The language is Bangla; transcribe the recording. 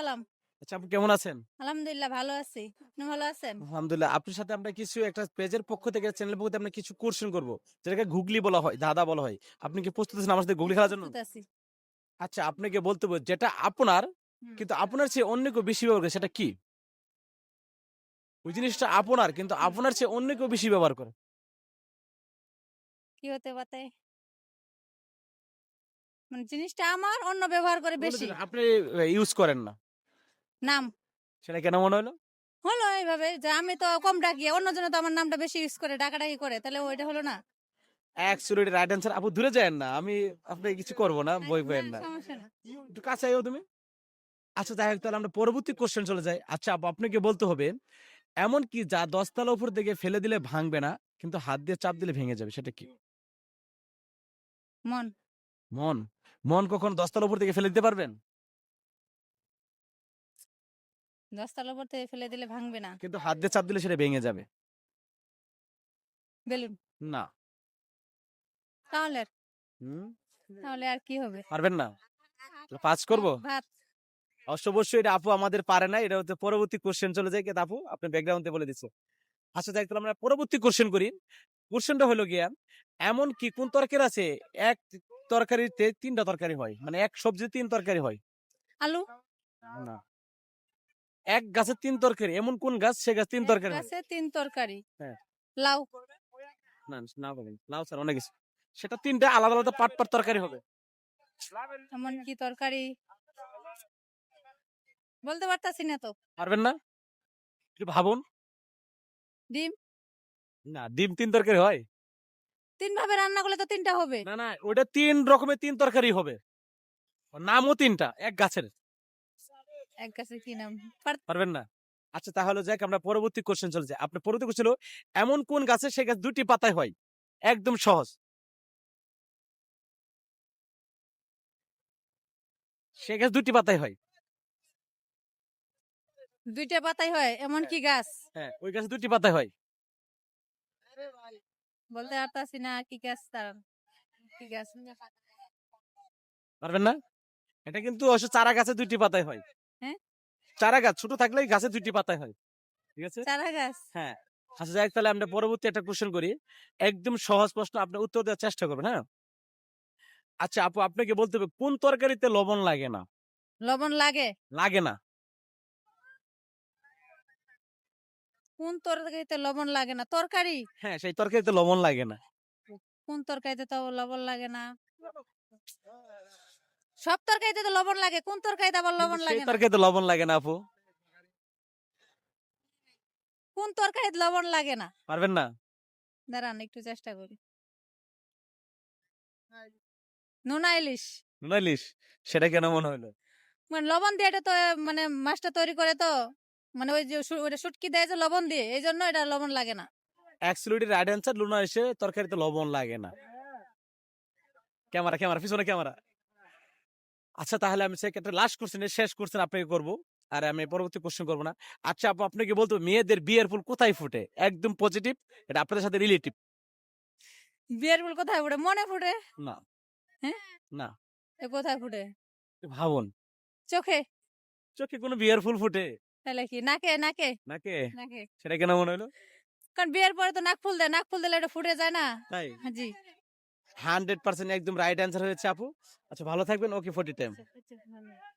সালাম। আচ্ছা আপনি কেমন আছেন? আলহামদুলিল্লাহ ভালো আছি। আপনি ভালো আছেন? আলহামদুলিল্লাহ আপনার সাথে আমরা কিছু একটা পেজের পক্ষ থেকে চ্যানেলের পক্ষ থেকে আমরা কিছু কোশ্চেন করব যেটাকে গুগলি বলা হয় দাদা বলা হয়। আপনি কি প্রস্তুত আছেন আমার সাথে গুগলি খেলার জন্য? আচ্ছা আপনাকে বলতে হবে যেটা আপনার কিন্তু আপনার চেয়ে অন্য কেউ বেশি ব্যবহার করে সেটা কি? ওই জিনিসটা আপনার কিন্তু আপনার চেয়ে অন্য কেউ বেশি ব্যবহার করে। কি হতে পারে? মানে জিনিসটা আমার অন্য ব্যবহার করে বেশি। আপনি ইউজ করেন না। নাম। সেটা কেন মনে হলো? হলো এইভাবে যে আমি তো কম ডাকি অন্যজন তো আমার নামটা বেশি ইউজ করে ডাকাডাকি করে তাহলে ওইটা হলো না। অ্যাকচুয়ালি রাইট অ্যান্সার আপু দূরে যায় না আমি আপনি কিছু করব না বই বইয়েন না সমস্যা না। একটু কাছে আইও তুমি। আচ্ছা যাই হোক তাহলে আমরা পরবর্তী কোশ্চেন চলে যাই। আচ্ছা আপু আপনাকে বলতে হবে এমন কি যা দশতলা উপর থেকে ফেলে দিলে ভাঙবে না কিন্তু হাত দিয়ে চাপ দিলে ভেঙে যাবে সেটা কি? মন। মন। মন কখন দশতলা উপর থেকে ফেলে দিতে পারবেন? দশতলার উপর থেকে ফেলে দিলে ভাঙবে না। কিন্তু হাত দিয়ে চাপ দিলে সেটা ভেঙে যাবে। বেলুন। না। তাহলে আর- হুম, তাহলে আর কি হবে? পারবেন না। পাস করব? ভাত। অবশ্য অবশ্যই এটা আপু আমাদের পারে না এটা হচ্ছে পরবর্তী কোশ্চেন চলে যায়। কিন্তু আপু আপনি ব্যাকগ্রাউন্ডে বলে দিচ্ছে। আচ্ছা যাই তাহলে আমরা পরবর্তী কোশ্চেন করি। কোশ্চেনটা হলো গিয়া এমন কি কোন তরকারি আছে? এক তরকারিতে তিনটা তরকারি হয়। মানে এক সবজি তিন তরকারি হয়। আলু। না। এক গাছের তিন তরকারি এমন কোন গাছ সে গাছ তিন তরকারি? আছে তিন তরকারি। হ্যাঁ। লাউ। না না বলেন। লাউ স্যার অনেক কিছু। সেটা তিনটা আলাদা আলাদা পাট পাট তরকারি হবে। এমন কি তরকারি? বলতে পারতাছি না তো। পারবেন না? একটু ভাবুন। ডিম? না ডিম তিন তরকারি হয়। তিন ভাবে রান্না করলে তো তিনটা হবে। না না ওটা তিন রকমের তিন তরকারি হবে। নামও তিনটা এক গাছের। এক গাছে কি নাম? পারবেন না। আচ্ছা তাহলে যাক আমরা পরবর্তী কোশ্চেন চলে যাই। আপনার পরবর্তী কোশ্চেন হলো এমন কোন গাছে সে গাছ দুটি পাতায় হয়? একদম সহজ। সে গাছ দুটি পাতায় হয়। দুইটা পাতাই হয়? এমন কি গাছ? হ্যাঁ ওই গাছে দুটি পাতায় হয়। বলতে পারতাছি না কি গাছ তার কি গাছ। পারবেন না? এটা কিন্তু অবশ্য চারা গাছে দুটি পাতায় হয় হ্যাঁ? চারা গাছ ছোট থাকলেই গাছে দুটি পাতায় হয় ঠিক আছে? চারা গাছ হ্যাঁ আচ্ছা যাই তাহলে আমরা পরবর্তী একটা কোশ্চেন করি। একদম সহজ প্রশ্ন আপনি উত্তর দেওয়ার চেষ্টা করবেন হ্যাঁ? আচ্ছা আপু আপনাকে বলতে হবে কোন তরকারিতে লবণ লাগে না? লবণ লাগে? লাগে না। কোন তরকারিতে লবণ লাগে না? তরকারি? হ্যাঁ সেই তরকারিতে লবণ লাগে না। কোন তরকারিতে তো লবণ লাগে না? সব তরকারিতে তো লবণ লাগে কোন তরকারিতে আবার লবণ লাগে তরকারিতে লবণ লাগে না আপু। কোন তরকারিতে লবণ লাগে না? পারবেন না? দাঁড়ান একটু চেষ্টা করি। নোনা ইলিশ। নুনাইলিশ সেটা কেন মনে হলো? মানে লবণ দিয়ে এটা তো মানে মাছটা তৈরি করে তো মানে ওই যে ওটা শুটকি দেয় যে লবণ দিয়ে এই জন্য এটা লবণ লাগে না। অ্যাকচুয়ালি রাইট অ্যান্সার লুনা এসে তরকারিতে লবণ লাগে না। ক্যামেরা ক্যামেরা পিছনে ক্যামেরা। আচ্ছা তাহলে আমি সেক্ষেত্রে লাস্ট কোশ্চেন শেষ কোশ্চেন আপনাকে করব। আর আমি পরবর্তী কোশ্চেন করব না। আচ্ছা আপু আপনাকে বলতো মেয়েদের বিয়ের ফুল কোথায় ফুটে? একদম পজিটিভ এটা আপনাদের সাথে রিলেটিভ বিয়ের ফুল কোথায় ফুটে? মনে ফুটে? না। হ্যাঁ? না। এ কোথায় ফুটে? ভাবুন। চোখে? চোখে কোনো বিয়ের ফুল ফুটে? তাহলে কি? নাকে নাকে? নাকে? নাকে। সেটা কেন মনে হলো? কারণ বিয়ের পরে তো নাক ফুল দেয়। নাক ফুল দিলে এটা ফুটে যায় না। তাই? জি। হান্ড্রেড পার্সেন্ট একদম রাইট অ্যান্সার হয়েছে আপু। আচ্ছা ভালো থাকবেন। ওকে ফোর্টি টাইম আচ্ছা, ভালো।